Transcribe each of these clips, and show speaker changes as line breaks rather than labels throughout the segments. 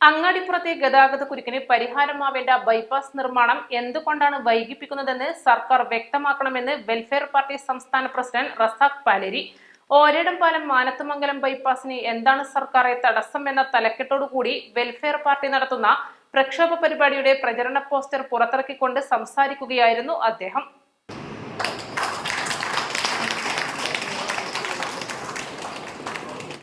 അങ്ങാടിപ്പുറത്തെ ഗതാഗത കുരുക്കിന് പരിഹാരമാവേണ്ട ബൈപ്പാസ് നിർമ്മാണം എന്തുകൊണ്ടാണ് വൈകിപ്പിക്കുന്നതെന്ന് സർക്കാർ വ്യക്തമാക്കണമെന്ന് വെൽഫെയർ പാർട്ടി സംസ്ഥാന പ്രസിഡന്റ് റസാഖ് പാലേരി. ഓരേടം പാലം മാനത്തുമംഗലം ബൈപ്പാസിന് എന്താണ് സർക്കാരെ തടസ്സം എന്ന തലക്കെട്ടോടുകൂടി വെൽഫെയർ പാർട്ടി നടത്തുന്ന പ്രക്ഷോഭ പരിപാടിയുടെ പ്രചരണ പോസ്റ്റർ പുറത്തിറക്കിക്കൊണ്ട് സംസാരിക്കുകയായിരുന്നു അദ്ദേഹം.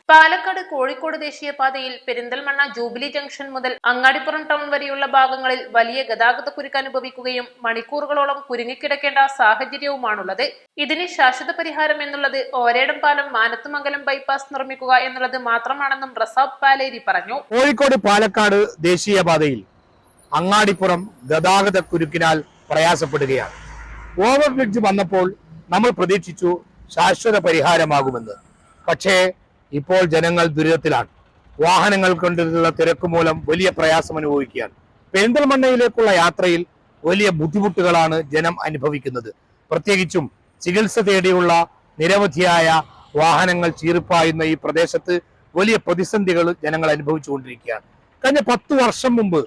പാലക്കാട് കോഴിക്കോട് ദേശീയപാതയിൽ പെരിന്തൽമണ്ണ ജൂബിലി ജംഗ്ഷൻ മുതൽ അങ്ങാടിപ്പുറം ടൗൺ വരെയുള്ള ഭാഗങ്ങളിൽ വലിയ ഗതാഗത കുരുക്ക് അനുഭവിക്കുകയും മണിക്കൂറുകളോളം കുരുങ്ങിക്കിടക്കേണ്ട സാഹചര്യവുമാണുള്ളത്. ഇതിന് ശാശ്വത പരിഹാരം എന്നുള്ളത് ഓരേടം പാലം മാനത്തുമംഗലം ബൈപ്പാസ് നിർമ്മിക്കുക എന്നുള്ളത് മാത്രമാണെന്നും റസാബ് പാലേരി പറഞ്ഞു.
കോഴിക്കോട് പാലക്കാട് ദേശീയപാതയിൽ അങ്ങാടിപ്പുറം ഗതാഗത കുരുക്കിനാൽ പ്രയാസപ്പെടുകയാണ്. ഓവർ ബ്രിഡ്ജ് വന്നപ്പോൾ നമ്മൾ പ്രതീക്ഷിച്ചു ശാശ്വത പരിഹാരമാകുമെന്ന്. പക്ഷേ ഇപ്പോൾ ജനങ്ങൾ ദുരിതത്തിലാണ്. വാഹനങ്ങൾ കൊണ്ടുള്ള തിരക്ക് മൂലം വലിയ പ്രയാസം അനുഭവിക്കുകയാണ്. പെരിന്തൽമണ്ണയിലേക്കുള്ള യാത്രയിൽ വലിയ ബുദ്ധിമുട്ടുകളാണ് ജനം അനുഭവിക്കുന്നത്. പ്രത്യേകിച്ചും ചികിത്സ തേടിയുള്ള നിരവധിയായ വാഹനങ്ങൾ ചീറിപ്പായുന്ന ഈ പ്രദേശത്ത് വലിയ പ്രതിസന്ധികൾ ജനങ്ങൾ അനുഭവിച്ചുകൊണ്ടിരിക്കുകയാണ്. കഴിഞ്ഞ പത്ത് വർഷം മുമ്പ്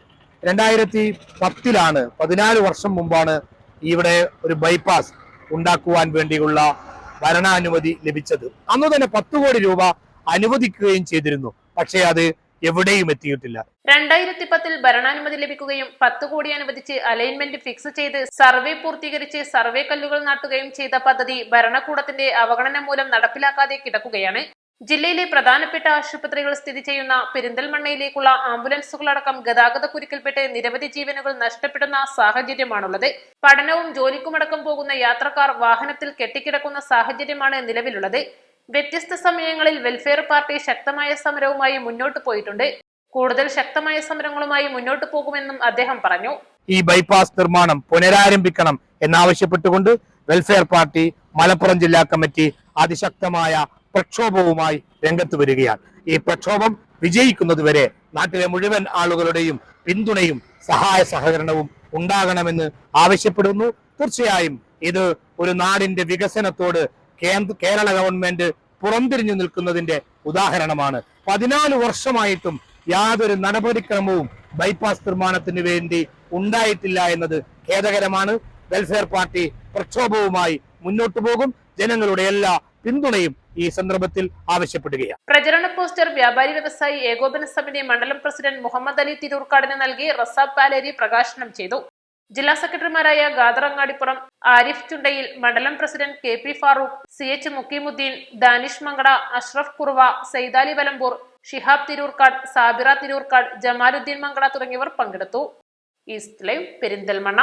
രണ്ടായിരത്തി പത്തിലാണ് പതിനാല് വർഷം മുമ്പാണ് ഇവിടെ ഒരു ബൈപ്പാസ് ഉണ്ടാക്കുവാൻ വേണ്ടിയുള്ള ഭരണാനുമതി ലഭിച്ചത്. അന്ന് തന്നെ പത്ത് കോടി രൂപ അനുവദിക്കുകയും ചെയ്തിരുന്നു. പക്ഷേ അത് എവിടെയും എത്തിയിട്ടില്ല.
രണ്ടായിരത്തി പത്തിൽ ഭരണാനുമതി ലഭിക്കുകയും പത്ത് കോടി അനുവദിച്ച് അലൈൻമെന്റ് ഫിക്സ് ചെയ്ത് സർവേ പൂർത്തീകരിച്ച് സർവേ കല്ലുകൾ നാട്ടുകയും ചെയ്ത പദ്ധതി ഭരണകൂടത്തിന്റെ അവഗണന മൂലം നടപ്പിലാക്കാതെ കിടക്കുകയാണ്. ജില്ലയിലെ പ്രധാനപ്പെട്ട ആശുപത്രികൾ സ്ഥിതി ചെയ്യുന്ന പെരിന്തൽമണ്ണയിലേക്കുള്ള ആംബുലൻസുകളടക്കം ഗതാഗത കുരുക്കിൽപ്പെട്ട് നിരവധി ജീവനുകൾ നഷ്ടപ്പെടുന്ന സാഹചര്യമാണുള്ളത്. പഠനവും ജോലിക്കുമടക്കം പോകുന്ന യാത്രക്കാർ വാഹനത്തിൽ കെട്ടിക്കിടക്കുന്ന സാഹചര്യമാണ് നിലവിലുള്ളത്. വ്യത്യസ്ത സമയങ്ങളിൽ വെൽഫെയർ പാർട്ടി ശക്തമായ സമരവുമായി മുന്നോട്ട് പോയിട്ടുണ്ട്. കൂടുതൽ ശക്തമായ സമരങ്ങളുമായി മുന്നോട്ട് പോകുമെന്നും അദ്ദേഹം പറഞ്ഞു.
ഈ ബൈപ്പാസ് നിർമ്മാണം പുനരാരംഭിക്കണം എന്നാവശ്യപ്പെട്ടുകൊണ്ട് വെൽഫെയർ പാർട്ടി മലപ്പുറം ജില്ലാ കമ്മിറ്റി അതിശക്തമായ പ്രക്ഷോഭവുമായി രംഗത്ത് വരികയാണ്. ഈ പ്രക്ഷോഭം വിജയിക്കുന്നതുവരെ നാട്ടിലെ മുഴുവൻ ആളുകളുടെയും പിന്തുണയും സഹായ സഹകരണവും ഉണ്ടാകണമെന്ന് ആവശ്യപ്പെടുന്നു. തീർച്ചയായും ഇത് ഒരു നാടിന്റെ വികസനത്തോട് കേരള ഗവൺമെന്റ് പുറംതിരിഞ്ഞു നിൽക്കുന്നതിന്റെ ഉദാഹരണമാണ്. പതിനാല് വർഷമായിട്ടും യാതൊരു നടപടിക്രമവും ബൈപ്പാസ് നിർമ്മാണത്തിന് വേണ്ടി ഉണ്ടായിട്ടില്ല എന്നത് ഖേദകരമാണ്. വെൽഫെയർ പാർട്ടി പ്രക്ഷോഭവുമായി മുന്നോട്ടു പോകും. ജനങ്ങളുടെ എല്ലാ പിന്തുണയും ഈ സന്ദർഭത്തിൽ ആവശ്യപ്പെടുകയാണ്.
പ്രചരണ പോസ്റ്റർ വ്യാപാരി വ്യവസായി ഏകോപന സമിതി മണ്ഡലം പ്രസിഡന്റ് മുഹമ്മദ് അലി തിരൂർക്കാടിന് നൽകി റസാബ് പാലേരി പ്രകാശനം ചെയ്തു. ജില്ലാ സെക്രട്ടറിമാരായ ഗാദർ അങ്ങാടിപ്പുറം ആരിഫ് ചുണ്ടയിൽ മണ്ഡലം president K P Farooq C H Mukeemuddin Danish Mankada Ashraf Kurva Saidali Valambur Shihab Tirurkad Sabira Tirurkad Jamaluddin Mankada തുടങ്ങിയവർ പങ്കെടുത്തു. East live Perinthalmanna.